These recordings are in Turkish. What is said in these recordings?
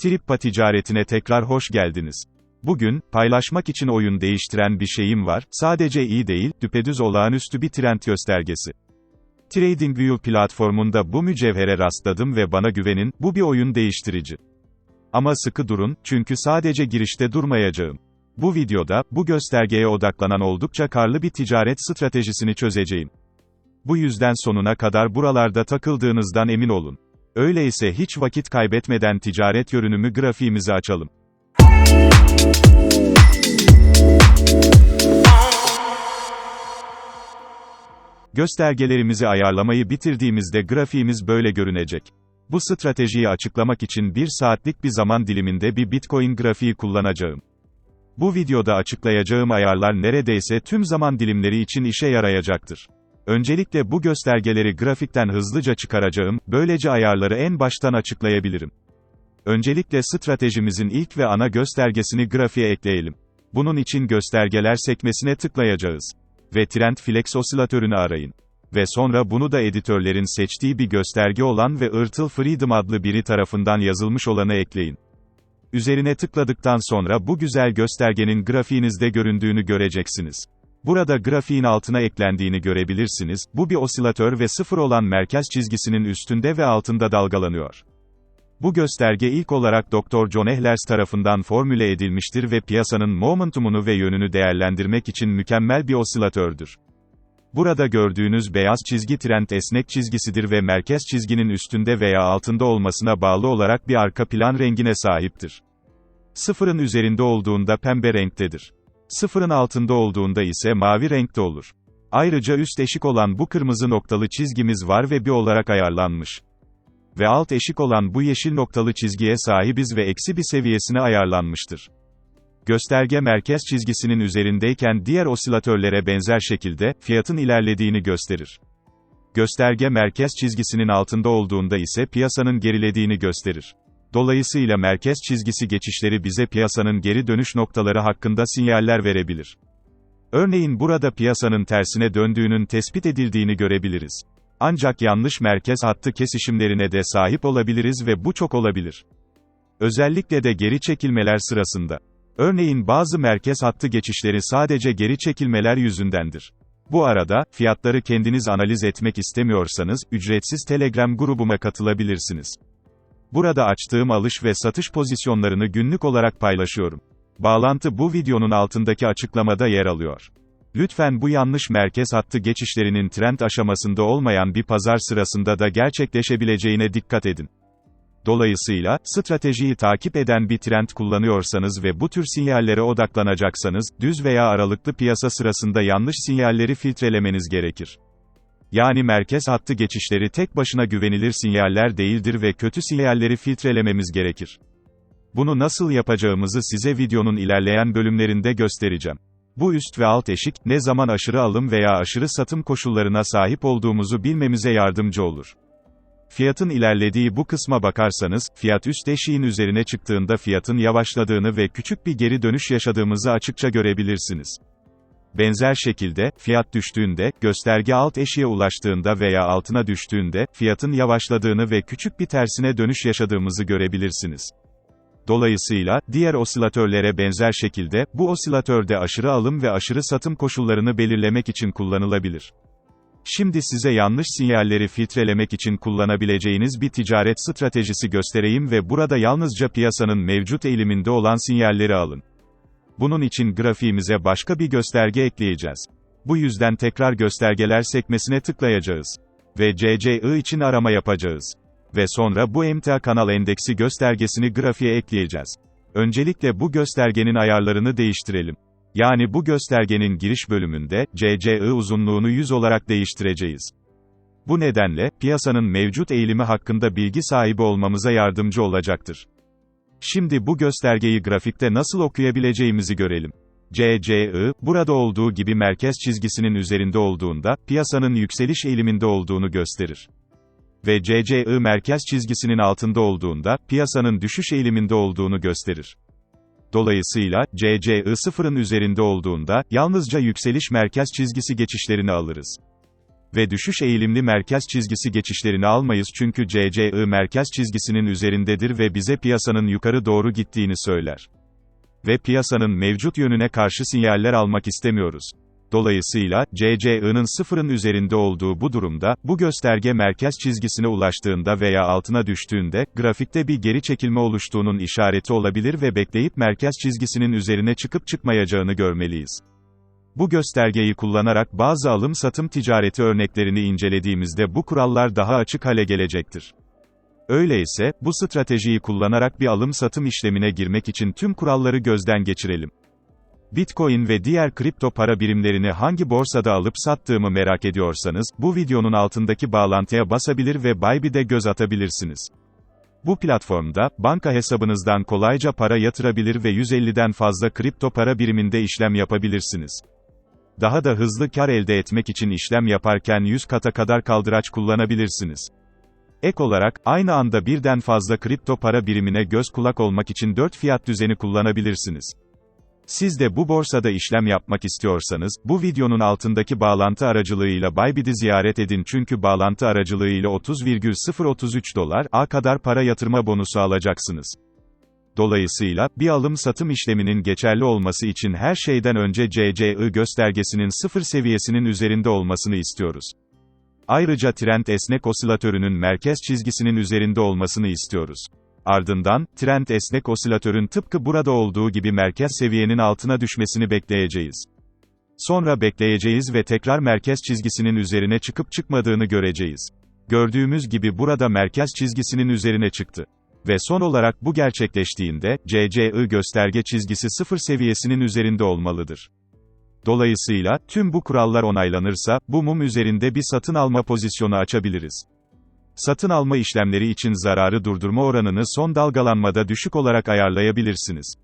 Trippa ticaretine tekrar hoş geldiniz. Bugün, paylaşmak için oyun değiştiren bir şeyim var, sadece iyi değil, düpedüz olağanüstü bir trend göstergesi. TradingView platformunda bu mücevhere rastladım ve bana güvenin, bu bir oyun değiştirici. Ama sıkı durun, çünkü sadece girişte durmayacağım. Bu videoda, bu göstergeye odaklanan oldukça karlı bir ticaret stratejisini çözeceğim. Bu yüzden sonuna kadar buralarda takıldığınızdan emin olun. Öyleyse hiç vakit kaybetmeden ticaret görünümü grafiğimizi açalım. Göstergelerimizi ayarlamayı bitirdiğimizde grafiğimiz böyle görünecek. Bu stratejiyi açıklamak için bir saatlik bir zaman diliminde bir Bitcoin grafiği kullanacağım. Bu videoda açıklayacağım ayarlar neredeyse tüm zaman dilimleri için işe yarayacaktır. Öncelikle bu göstergeleri grafikten hızlıca çıkaracağım, böylece ayarları en baştan açıklayabilirim. Öncelikle stratejimizin ilk ve ana göstergesini grafiğe ekleyelim. Bunun için göstergeler sekmesine tıklayacağız. Ve Trend Flex osilatörünü arayın. Ve sonra bunu da editörlerin seçtiği bir gösterge olan ve Irtle Freedom adlı biri tarafından yazılmış olanı ekleyin. Üzerine tıkladıktan sonra bu güzel göstergenin grafiğinizde göründüğünü göreceksiniz. Burada grafiğin altına eklendiğini görebilirsiniz, bu bir osilatör ve sıfır olan merkez çizgisinin üstünde ve altında dalgalanıyor. Bu gösterge ilk olarak Dr. John Ehlers tarafından formüle edilmiştir ve piyasanın momentumunu ve yönünü değerlendirmek için mükemmel bir osilatördür. Burada gördüğünüz beyaz çizgi trend esnek çizgisidir ve merkez çizginin üstünde veya altında olmasına bağlı olarak bir arka plan rengine sahiptir. Sıfırın üzerinde olduğunda pembe renktedir. Sıfırın altında olduğunda ise mavi renkte olur. Ayrıca üst eşik olan bu kırmızı noktalı çizgimiz var ve bir olarak ayarlanmış. Ve alt eşik olan bu yeşil noktalı çizgiye sahibiz ve eksi bir seviyesine ayarlanmıştır. Gösterge merkez çizgisinin üzerindeyken diğer osilatörlere benzer şekilde, fiyatın ilerlediğini gösterir. Gösterge merkez çizgisinin altında olduğunda ise piyasanın gerilediğini gösterir. Dolayısıyla merkez çizgisi geçişleri bize piyasanın geri dönüş noktaları hakkında sinyaller verebilir. Örneğin burada piyasanın tersine döndüğünün tespit edildiğini görebiliriz. Ancak yanlış merkez hattı kesişimlerine de sahip olabiliriz ve bu çok olabilir. Özellikle de geri çekilmeler sırasında. Örneğin bazı merkez hattı geçişleri sadece geri çekilmeler yüzündendir. Bu arada, fiyatları kendiniz analiz etmek istemiyorsanız, ücretsiz Telegram grubuma katılabilirsiniz. Burada açtığım alış ve satış pozisyonlarını günlük olarak paylaşıyorum. Bağlantı bu videonun altındaki açıklamada yer alıyor. Lütfen bu yanlış merkez hattı geçişlerinin trend aşamasında olmayan bir pazar sırasında da gerçekleşebileceğine dikkat edin. Dolayısıyla, stratejiyi takip eden bir trend kullanıyorsanız ve bu tür sinyallere odaklanacaksanız, düz veya aralıklı piyasa sırasında yanlış sinyalleri filtrelemeniz gerekir. Yani merkez hattı geçişleri tek başına güvenilir sinyaller değildir ve kötü sinyalleri filtrelememiz gerekir. Bunu nasıl yapacağımızı size videonun ilerleyen bölümlerinde göstereceğim. Bu üst ve alt eşik, ne zaman aşırı alım veya aşırı satım koşullarına sahip olduğumuzu bilmemize yardımcı olur. Fiyatın ilerlediği bu kısma bakarsanız, fiyat üst eşiğin üzerine çıktığında fiyatın yavaşladığını ve küçük bir geri dönüş yaşadığımızı açıkça görebilirsiniz. Benzer şekilde, fiyat düştüğünde, gösterge alt eşiğe ulaştığında veya altına düştüğünde, fiyatın yavaşladığını ve küçük bir tersine dönüş yaşadığımızı görebilirsiniz. Dolayısıyla, diğer osilatörlere benzer şekilde, bu osilatörde aşırı alım ve aşırı satım koşullarını belirlemek için kullanılabilir. Şimdi size yanlış sinyalleri filtrelemek için kullanabileceğiniz bir ticaret stratejisi göstereyim ve burada yalnızca piyasanın mevcut eğiliminde olan sinyalleri alın. Bunun için grafiğimize başka bir gösterge ekleyeceğiz. Bu yüzden tekrar göstergeler sekmesine tıklayacağız. Ve CCI için arama yapacağız. Ve sonra bu emtia kanal endeksi göstergesini grafiğe ekleyeceğiz. Öncelikle bu göstergenin ayarlarını değiştirelim. Yani bu göstergenin giriş bölümünde, CCI uzunluğunu 100 olarak değiştireceğiz. Bu nedenle, piyasanın mevcut eğilimi hakkında bilgi sahibi olmamıza yardımcı olacaktır. Şimdi bu göstergeyi grafikte nasıl okuyabileceğimizi görelim. CCI, burada olduğu gibi merkez çizgisinin üzerinde olduğunda, piyasanın yükseliş eğiliminde olduğunu gösterir. Ve CCI merkez çizgisinin altında olduğunda, piyasanın düşüş eğiliminde olduğunu gösterir. Dolayısıyla, CCI sıfırın üzerinde olduğunda, yalnızca yükseliş merkez çizgisi geçişlerini alırız. Ve düşüş eğilimli merkez çizgisi geçişlerini almayız çünkü CCI merkez çizgisinin üzerindedir ve bize piyasanın yukarı doğru gittiğini söyler. Ve piyasanın mevcut yönüne karşı sinyaller almak istemiyoruz. Dolayısıyla, CCI'nin sıfırın üzerinde olduğu bu durumda, bu gösterge merkez çizgisine ulaştığında veya altına düştüğünde, grafikte bir geri çekilme oluştuğunun işareti olabilir ve bekleyip merkez çizgisinin üzerine çıkıp çıkmayacağını görmeliyiz. Bu göstergeyi kullanarak bazı alım-satım ticareti örneklerini incelediğimizde bu kurallar daha açık hale gelecektir. Öyleyse, bu stratejiyi kullanarak bir alım-satım işlemine girmek için tüm kuralları gözden geçirelim. Bitcoin ve diğer kripto para birimlerini hangi borsada alıp sattığımı merak ediyorsanız, bu videonun altındaki bağlantıya basabilir ve Bybit'e göz atabilirsiniz. Bu platformda, banka hesabınızdan kolayca para yatırabilir ve 150'den fazla kripto para biriminde işlem yapabilirsiniz. Daha da hızlı kar elde etmek için işlem yaparken 100 kata kadar kaldıraç kullanabilirsiniz. Ek olarak, aynı anda birden fazla kripto para birimine göz kulak olmak için 4 fiyat düzeni kullanabilirsiniz. Siz de bu borsada işlem yapmak istiyorsanız, bu videonun altındaki bağlantı aracılığıyla Bybit'i ziyaret edin çünkü bağlantı aracılığıyla 30,033 dolar A kadar para yatırma bonusu alacaksınız. Dolayısıyla, bir alım-satım işleminin geçerli olması için her şeyden önce CCI göstergesinin sıfır seviyesinin üzerinde olmasını istiyoruz. Ayrıca trend esnek osilatörünün merkez çizgisinin üzerinde olmasını istiyoruz. Ardından, trend esnek osilatörün tıpkı burada olduğu gibi merkez seviyenin altına düşmesini bekleyeceğiz. Sonra bekleyeceğiz ve tekrar merkez çizgisinin üzerine çıkıp çıkmadığını göreceğiz. Gördüğümüz gibi burada merkez çizgisinin üzerine çıktı. Ve son olarak bu gerçekleştiğinde, CCI gösterge çizgisi sıfır seviyesinin üzerinde olmalıdır. Dolayısıyla, tüm bu kurallar onaylanırsa, bu mum üzerinde bir satın alma pozisyonu açabiliriz. Satın alma işlemleri için zararı durdurma oranını son dalgalanmada düşük olarak ayarlayabilirsiniz.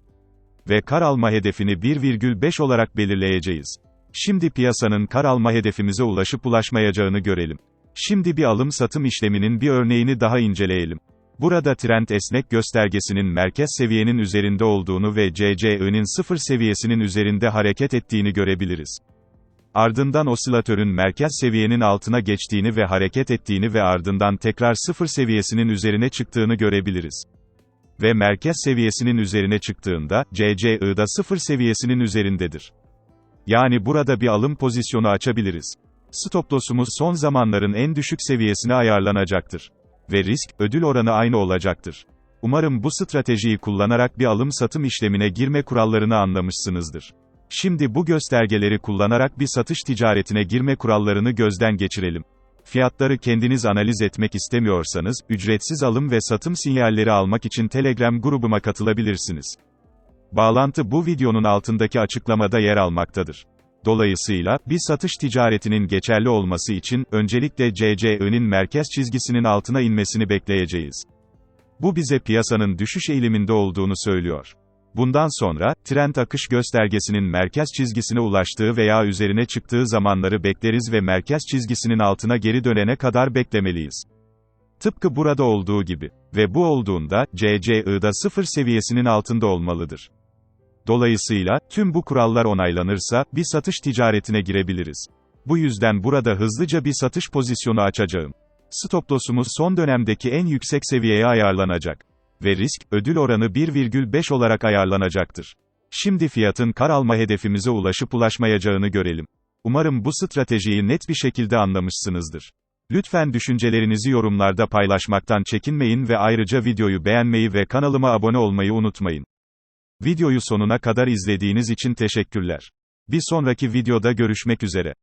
Ve kar alma hedefini 1,5 olarak belirleyeceğiz. Şimdi piyasanın kar alma hedefimize ulaşıp ulaşmayacağını görelim. Şimdi bir alım-satım işleminin bir örneğini daha inceleyelim. Burada trend esnek göstergesinin merkez seviyenin üzerinde olduğunu ve CCI'nin sıfır seviyesinin üzerinde hareket ettiğini görebiliriz. Ardından osilatörün merkez seviyenin altına geçtiğini ve hareket ettiğini ve ardından tekrar sıfır seviyesinin üzerine çıktığını görebiliriz. Ve merkez seviyesinin üzerine çıktığında, CCI'da sıfır seviyesinin üzerindedir. Yani burada bir alım pozisyonu açabiliriz. Stop loss'umuz son zamanların en düşük seviyesine ayarlanacaktır. Ve risk, ödül oranı aynı olacaktır. Umarım bu stratejiyi kullanarak bir alım-satım işlemine girme kurallarını anlamışsınızdır. Şimdi bu göstergeleri kullanarak bir satış ticaretine girme kurallarını gözden geçirelim. Fiyatları kendiniz analiz etmek istemiyorsanız, ücretsiz alım ve satım sinyalleri almak için Telegram grubuma katılabilirsiniz. Bağlantı bu videonun altındaki açıklamada yer almaktadır. Dolayısıyla, bir satış ticaretinin geçerli olması için, öncelikle CCI'nin merkez çizgisinin altına inmesini bekleyeceğiz. Bu bize piyasanın düşüş eğiliminde olduğunu söylüyor. Bundan sonra, trend akış göstergesinin merkez çizgisine ulaştığı veya üzerine çıktığı zamanları bekleriz ve merkez çizgisinin altına geri dönene kadar beklemeliyiz. Tıpkı burada olduğu gibi. Ve bu olduğunda, CCI'da sıfır seviyesinin altında olmalıdır. Dolayısıyla, tüm bu kurallar onaylanırsa, bir satış ticaretine girebiliriz. Bu yüzden burada hızlıca bir satış pozisyonu açacağım. Stop loss'umuz son dönemdeki en yüksek seviyeye ayarlanacak. Ve risk, ödül oranı 1,5 olarak ayarlanacaktır. Şimdi fiyatın kar alma hedefimize ulaşıp ulaşmayacağını görelim. Umarım bu stratejiyi net bir şekilde anlamışsınızdır. Lütfen düşüncelerinizi yorumlarda paylaşmaktan çekinmeyin ve ayrıca videoyu beğenmeyi ve kanalıma abone olmayı unutmayın. Videoyu sonuna kadar izlediğiniz için teşekkürler. Bir sonraki videoda görüşmek üzere.